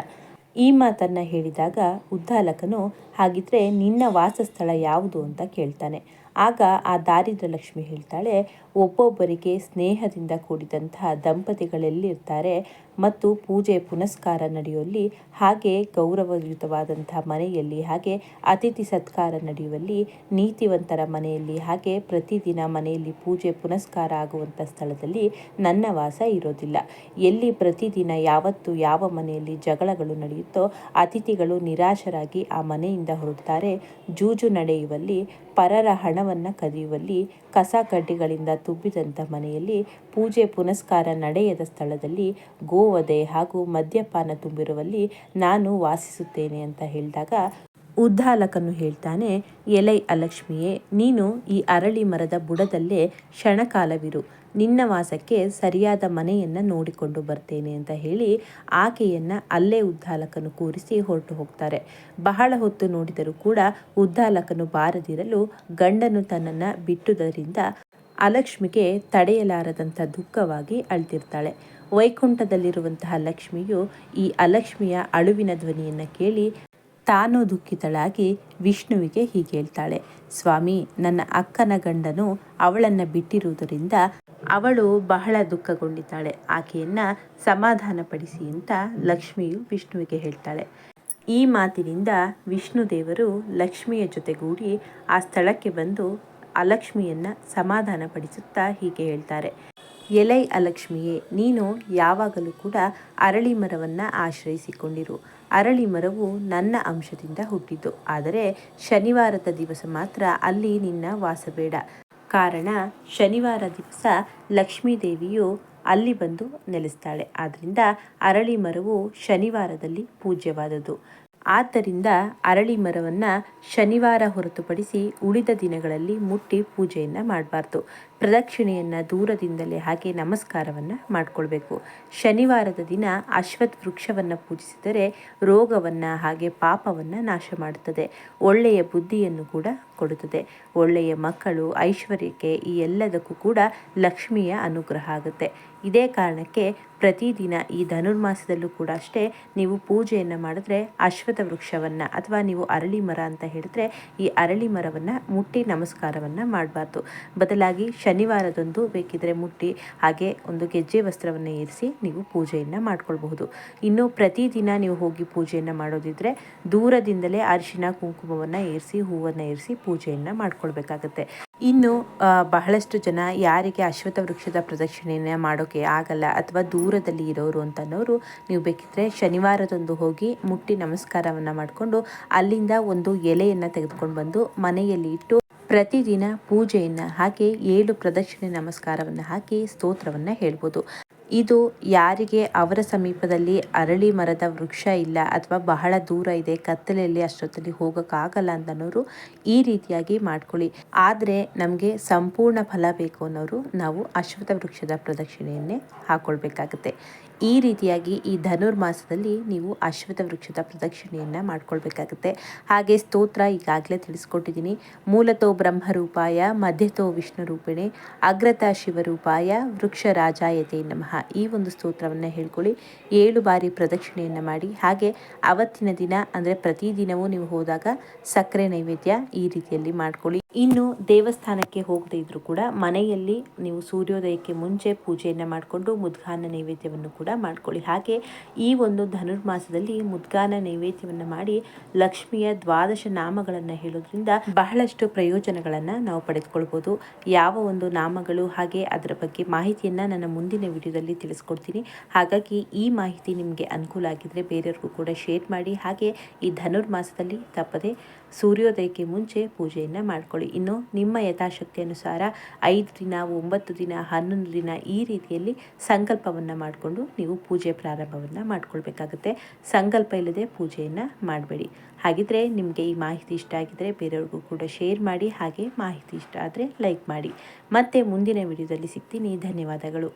ಈ ಮಾತನ್ನು ಹೇಳಿದಾಗ ಉದ್ದಾಲಕನು, ಹಾಗಿದ್ರೆ ನಿನ್ನ ವಾಸಸ್ಥಳ ಯಾವುದು ಅಂತ ಕೇಳ್ತಾನೆ. ಆಗ ಆ ದಾರಿದ್ರ ಲಕ್ಷ್ಮಿ ಹೇಳ್ತಾಳೆ, ಒಬ್ಬೊಬ್ಬರಿಗೆ ಸ್ನೇಹದಿಂದ ಕೂಡಿದಂತಹ ದಂಪತಿಗಳಲ್ಲಿರ್ತಾರೆ ಮತ್ತು ಪೂಜೆ ಪುನಸ್ಕಾರ ನಡೆಯುವಲ್ಲಿ, ಹಾಗೆ ಗೌರವಯುತವಾದಂಥ ಮನೆಯಲ್ಲಿ, ಹಾಗೆ ಅತಿಥಿ ಸತ್ಕಾರ ನಡೆಯುವಲ್ಲಿ, ನೀತಿವಂತರ ಮನೆಯಲ್ಲಿ, ಹಾಗೆ ಪ್ರತಿದಿನ ಮನೆಯಲ್ಲಿ ಪೂಜೆ ಪುನಸ್ಕಾರ ಆಗುವಂಥ ಸ್ಥಳದಲ್ಲಿ ನನ್ನ ವಾಸ ಇರೋದಿಲ್ಲ. ಎಲ್ಲಿ ಪ್ರತಿದಿನ ಯಾವತ್ತು ಯಾವ ಮನೆಯಲ್ಲಿ ಜಗಳಗಳು ನಡೆಯುತ್ತೋ, ಅತಿಥಿಗಳು ನಿರಾಶರಾಗಿ ಆ ಮನೆಯಿಂದ ಹೊರಡ್ತಾರೆ. ಜೂಜು ನಡೆಯುವಲ್ಲಿ, ಪರರ ಹಣವನ್ನು ಕದಿಯುವಲ್ಲಿ, ಕಸ ಕಡ್ಡಿಗಳಿಂದ ತುಂಬಿದಂಥ ಮನೆಯಲ್ಲಿ ಪೂಜೆ ಪುನಸ್ಕಾರ ನಡೆಯದ ಸ್ಥಳದಲ್ಲಿ ಗೋವಧೆ ಹಾಗೂ ಮದ್ಯಪಾನ ತುಂಬಿರುವಲ್ಲಿ ನಾನು ವಾಸಿಸುತ್ತೇನೆ ಅಂತ ಹೇಳಿದಾಗ ಉದ್ದಾಲಕನು ಹೇಳ್ತಾನೆ, ಎಲೈ ಅಲಕ್ಷ್ಮಿಯೇ, ನೀನು ಈ ಅರಳಿ ಮರದ ಬುಡದಲ್ಲೇ ಕ್ಷಣಕಾಲವಿರು. ನಿನ್ನ ವಾಸಕ್ಕೆ ಸರಿಯಾದ ಮನೆಯನ್ನು ನೋಡಿಕೊಂಡು ಬರ್ತೇನೆ ಅಂತ ಹೇಳಿ ಆಕೆಯನ್ನು ಅಲ್ಲೇ ಉದ್ದಾಲಕನು ಕೂರಿಸಿ ಹೊರಟು ಹೋಗ್ತಾರೆ. ಬಹಳ ಹೊತ್ತು ನೋಡಿದರೂ ಕೂಡ ಉದ್ದಾಲಕನು ಬಾರದಿರಲು ಗಂಡನು ತನ್ನನ್ನು ಬಿಟ್ಟುದರಿಂದ ಅಲಕ್ಷ್ಮಿಗೆ ತಡೆಯಲಾರದಂಥ ದುಃಖವಾಗಿ ಅಳ್ತಿರ್ತಾಳೆ. ವೈಕುಂಠದಲ್ಲಿರುವಂತಹ ಲಕ್ಷ್ಮಿಯು ಈ ಅಲಕ್ಷ್ಮಿಯ ಅಳುವಿನ ಧ್ವನಿಯನ್ನು ಕೇಳಿ ತಾನು ದುಃಖಿತಳಾಗಿ ವಿಷ್ಣುವಿಗೆ ಹೀಗೆ ಹೇಳ್ತಾಳೆ, ಸ್ವಾಮಿ, ನನ್ನ ಅಕ್ಕನ ಗಂಡನು ಅವಳನ್ನು ಬಿಟ್ಟಿರುವುದರಿಂದ ಅವಳು ಬಹಳ ದುಃಖಗೊಂಡಿದ್ದಾಳೆ, ಆಕೆಯನ್ನ ಸಮಾಧಾನಪಡಿಸಿ ಅಂತ ಲಕ್ಷ್ಮಿಯು ವಿಷ್ಣುವಿಗೆ ಹೇಳ್ತಾಳೆ. ಈ ಮಾತಿನಿಂದ ವಿಷ್ಣು ದೇವರು ಲಕ್ಷ್ಮಿಯ ಜೊತೆಗೂಡಿ ಆ ಸ್ಥಳಕ್ಕೆ ಬಂದು ಅಲಕ್ಷ್ಮಿಯನ್ನ ಸಮಾಧಾನಪಡಿಸುತ್ತಾ ಹೀಗೆ ಹೇಳ್ತಾರೆ. ಎಲೈ ಅಲಕ್ಷ್ಮಿಯೇ, ನೀನು ಯಾವಾಗಲೂ ಕೂಡ ಅರಳಿ ಮರವನ್ನು ಆಶ್ರಯಿಸಿಕೊಂಡಿರು. ಅರಳಿ ಮರವು ನನ್ನ ಅಂಶದಿಂದ ಹುಟ್ಟಿತು. ಆದರೆ ಶನಿವಾರದ ದಿವಸ ಮಾತ್ರ ಅಲ್ಲಿ ನಿನ್ನ ವಾಸಬೇಡ. ಕಾರಣ, ಶನಿವಾರ ದಿವಸ ಲಕ್ಷ್ಮೀದೇವಿಯು ಅಲ್ಲಿ ಬಂದು ನೆಲೆಸ್ತಾಳೆ. ಆದ್ದರಿಂದ ಅರಳಿ ಮರವು ಶನಿವಾರದಲ್ಲಿ ಪೂಜ್ಯವಾದದ್ದು. ಆದ್ದರಿಂದ ಅರಳಿ ಮರವನ್ನು ಶನಿವಾರ ಹೊರತುಪಡಿಸಿ ಉಳಿದ ದಿನಗಳಲ್ಲಿ ಮುಟ್ಟಿ ಪೂಜೆಯನ್ನು ಮಾಡಬಾರ್ದು. ಪ್ರದಕ್ಷಿಣೆಯನ್ನು ದೂರದಿಂದಲೇ ಹಾಗೆ ನಮಸ್ಕಾರವನ್ನು ಮಾಡಿಕೊಳ್ಬೇಕು. ಶನಿವಾರದ ದಿನ ಅಶ್ವತ್ ವೃಕ್ಷವನ್ನು ಪೂಜಿಸಿದರೆ ರೋಗವನ್ನು ಹಾಗೆ ಪಾಪವನ್ನು ನಾಶ ಮಾಡುತ್ತದೆ. ಒಳ್ಳೆಯ ಬುದ್ಧಿಯನ್ನು ಕೂಡ ಕೊಡುತ್ತದೆ. ಒಳ್ಳೆಯ ಮಕ್ಕಳು, ಐಶ್ವರ್ಯಕ್ಕೆ ಈ ಎಲ್ಲದಕ್ಕೂ ಕೂಡ ಲಕ್ಷ್ಮಿಯ ಅನುಗ್ರಹ ಆಗುತ್ತೆ. ಇದೇ ಕಾರಣಕ್ಕೆ ಪ್ರತಿದಿನ ಈ ಧನುರ್ಮಾಸದಲ್ಲೂ ಕೂಡ ಅಷ್ಟೇ ನೀವು ಪೂಜೆಯನ್ನು ಮಾಡಿದ್ರೆ ಅಶ್ವಥ ವೃಕ್ಷವನ್ನು ಅಥವಾ ನೀವು ಅರಳಿ ಮರ ಅಂತ ಹೇಳಿದ್ರೆ ಈ ಅರಳಿ ಮರವನ್ನು ಮುಟ್ಟಿ ನಮಸ್ಕಾರವನ್ನು ಮಾಡಬಾರ್ದು. ಬದಲಾಗಿ ಶನಿವಾರದಂದು ಬೇಕಿದ್ರೆ ಮುಟ್ಟಿ, ಹಾಗೆ ಒಂದು ಗೆಜ್ಜೆ ವಸ್ತ್ರವನ್ನು ಏರಿಸಿ ನೀವು ಪೂಜೆಯನ್ನು ಮಾಡ್ಕೊಳ್ಬಹುದು. ಇನ್ನು ಪ್ರತಿದಿನ ನೀವು ಹೋಗಿ ಪೂಜೆಯನ್ನು ಮಾಡೋದಿದ್ರೆ ದೂರದಿಂದಲೇ ಅರಿಶಿನ, ಕುಂಕುಮವನ್ನು ಏರಿಸಿ, ಹೂವನ್ನು ಏರಿಸಿ ಪೂಜೆಯನ್ನು ಮಾಡ್ಕೊಳ್ಬೇಕಾಗತ್ತೆ. ಇನ್ನು ಬಹಳಷ್ಟು ಜನ ಯಾರಿಗೆ ಅಶ್ವತ್ಥ ವೃಕ್ಷದ ಪ್ರದಕ್ಷಿಣೆಯನ್ನು ಮಾಡೋಕೆ ಆಗಲ್ಲ ಅಥವಾ ದೂರದಲ್ಲಿ ಇರೋರು ಅಂತನೋರು ನೀವು ಬೇಕಿದ್ರೆ ಶನಿವಾರದಂದು ಹೋಗಿ ಮುಟ್ಟಿ ನಮಸ್ಕಾರವನ್ನು ಮಾಡಿಕೊಂಡು ಅಲ್ಲಿಂದ ಒಂದು ಎಲೆಯನ್ನು ತೆಗೆದುಕೊಂಡು ಬಂದು ಮನೆಯಲ್ಲಿ ಇಟ್ಟು ಪ್ರತಿದಿನ ಪೂಜೆಯನ್ನು ಹಾಕಿ ಏಳು ಪ್ರದಕ್ಷಿಣೆ ನಮಸ್ಕಾರವನ್ನು ಹಾಕಿ ಸ್ತೋತ್ರವನ್ನು ಹೇಳ್ಬೋದು. ಇದು ಯಾರಿಗೆ ಅವರ ಸಮೀಪದಲ್ಲಿ ಅರಳಿ ಮರದ ವೃಕ್ಷ ಇಲ್ಲ ಅಥವಾ ಬಹಳ ದೂರ ಇದೆ, ಕತ್ತಲೆಯಲ್ಲಿ ಅಷ್ಟೊತ್ತಲ್ಲಿ ಹೋಗೋಕ್ಕಾಗಲ್ಲ ಅಂತನೋರು ಈ ರೀತಿಯಾಗಿ ಮಾಡ್ಕೊಳ್ಳಿ. ಆದರೆ ನಮಗೆ ಸಂಪೂರ್ಣ ಫಲ ಬೇಕು ಅನ್ನೋರು ನಾವು ಅಶ್ವಥ ವೃಕ್ಷದ ಪ್ರದಕ್ಷಿಣೆಯನ್ನೇ ಹಾಕೊಳ್ಬೇಕಾಗುತ್ತೆ. ಈ ರೀತಿಯಾಗಿ ಈ ಧನುರ್ಮಾಸದಲ್ಲಿ ನೀವು ಅಶ್ವಥ ವೃಕ್ಷದ ಪ್ರದಕ್ಷಿಣೆಯನ್ನು ಮಾಡ್ಕೊಳ್ಬೇಕಾಗುತ್ತೆ. ಹಾಗೆ ಸ್ತೋತ್ರ ಈಗಾಗಲೇ ತಿಳಿಸ್ಕೊಟ್ಟಿದ್ದೀನಿ. ಮೂಲತೋ ಬ್ರಹ್ಮರೂಪಾಯ, ಮಧ್ಯತೋ ವಿಷ್ಣು ರೂಪಿಣೆ ಅಗ್ರತಾ ಶಿವರೂಪಾಯ, ವೃಕ್ಷ ರಾಜಾಯತೆ ನಮಃ. ಈ ಒಂದು ಸ್ತೋತ್ರವನ್ನು ಹೇಳ್ಕೊಳ್ಳಿ. ಏಳು ಬಾರಿ ಪ್ರದಕ್ಷಿಣೆಯನ್ನು ಮಾಡಿ. ಹಾಗೆ ಅವತ್ತಿನ ದಿನ ಅಂದರೆ ಪ್ರತಿದಿನವೂ ನೀವು ಹೋದಾಗ ಸಕ್ಕರೆ ನೈವೇದ್ಯ ಈ ರೀತಿಯಲ್ಲಿ ಮಾಡ್ಕೊಳ್ಳಿ. ಇನ್ನು ದೇವಸ್ಥಾನಕ್ಕೆ ಹೋಗದೇ ಇದ್ದರೂ ಕೂಡ ಮನೆಯಲ್ಲಿ ನೀವು ಸೂರ್ಯೋದಯಕ್ಕೆ ಮುಂಚೆ ಪೂಜೆಯನ್ನು ಮಾಡಿಕೊಂಡು ಮುದ್ಗಾನ ನೈವೇದ್ಯವನ್ನು ಕೂಡ ಮಾಡ್ಕೊಳ್ಳಿ. ಹಾಗೆ ಈ ಒಂದು ಧನುರ್ಮಾಸದಲ್ಲಿ ಮುದ್ಗಾನ ನೈವೇದ್ಯವನ್ನು ಮಾಡಿ ಲಕ್ಷ್ಮಿಯ ದ್ವಾದಶ ನಾಮಗಳನ್ನು ಹೇಳೋದ್ರಿಂದ ಬಹಳಷ್ಟು ಪ್ರಯೋಜನಗಳನ್ನು ನಾವು ಪಡೆದುಕೊಳ್ಬೋದು. ಯಾವ ಒಂದು ನಾಮಗಳು ಹಾಗೆ ಅದರ ಬಗ್ಗೆ ಮಾಹಿತಿಯನ್ನು ನನ್ನ ಮುಂದಿನ ವಿಡಿಯೋದಲ್ಲಿ ತಿಳಿಸ್ಕೊಡ್ತೀನಿ. ಹಾಗಾಗಿ ಈ ಮಾಹಿತಿ ನಿಮಗೆ ಅನುಕೂಲ ಆಗಿದ್ದರೆ ಬೇರೆಯವ್ರಿಗೂ ಕೂಡ ಶೇರ್ ಮಾಡಿ. ಹಾಗೆ ಈ ಧನುರ್ಮಾಸದಲ್ಲಿ ತಪ್ಪದೆ ಸೂರ್ಯೋದಯಕ್ಕೆ ಮುಂಚೆ ಪೂಜೆಯನ್ನು ಮಾಡ್ಕೊಳ್ಳಿ. ಇನ್ನು ನಿಮ್ಮ ಯಥಾಶಕ್ತಿ ಅನುಸಾರ ಐದು ದಿನ, ಒಂಬತ್ತು ದಿನ, ಹನ್ನೊಂದು ದಿನ ಈ ರೀತಿಯಲ್ಲಿ ಸಂಕಲ್ಪವನ್ನು ಮಾಡಿಕೊಂಡು ನೀವು ಪೂಜೆ ಪ್ರಾರಂಭವನ್ನು ಮಾಡಿಕೊಳ್ಬೇಕಾಗುತ್ತೆ. ಸಂಕಲ್ಪ ಇಲ್ಲದೆ ಪೂಜೆಯನ್ನು ಮಾಡಬೇಡಿ. ಹಾಗಿದ್ರೆ ನಿಮಗೆ ಈ ಮಾಹಿತಿ ಇಷ್ಟ ಆಗಿದ್ರೆ ಬೇರೆಯವ್ರಿಗೂ ಕೂಡ ಶೇರ್ ಮಾಡಿ, ಹಾಗೆ ಮಾಹಿತಿ ಇಷ್ಟ ಆದರೆ ಲೈಕ್ ಮಾಡಿ. ಮತ್ತೆ ಮುಂದಿನ ವಿಡಿಯೋದಲ್ಲಿ ಸಿಗ್ತೀನಿ. ಧನ್ಯವಾದಗಳು.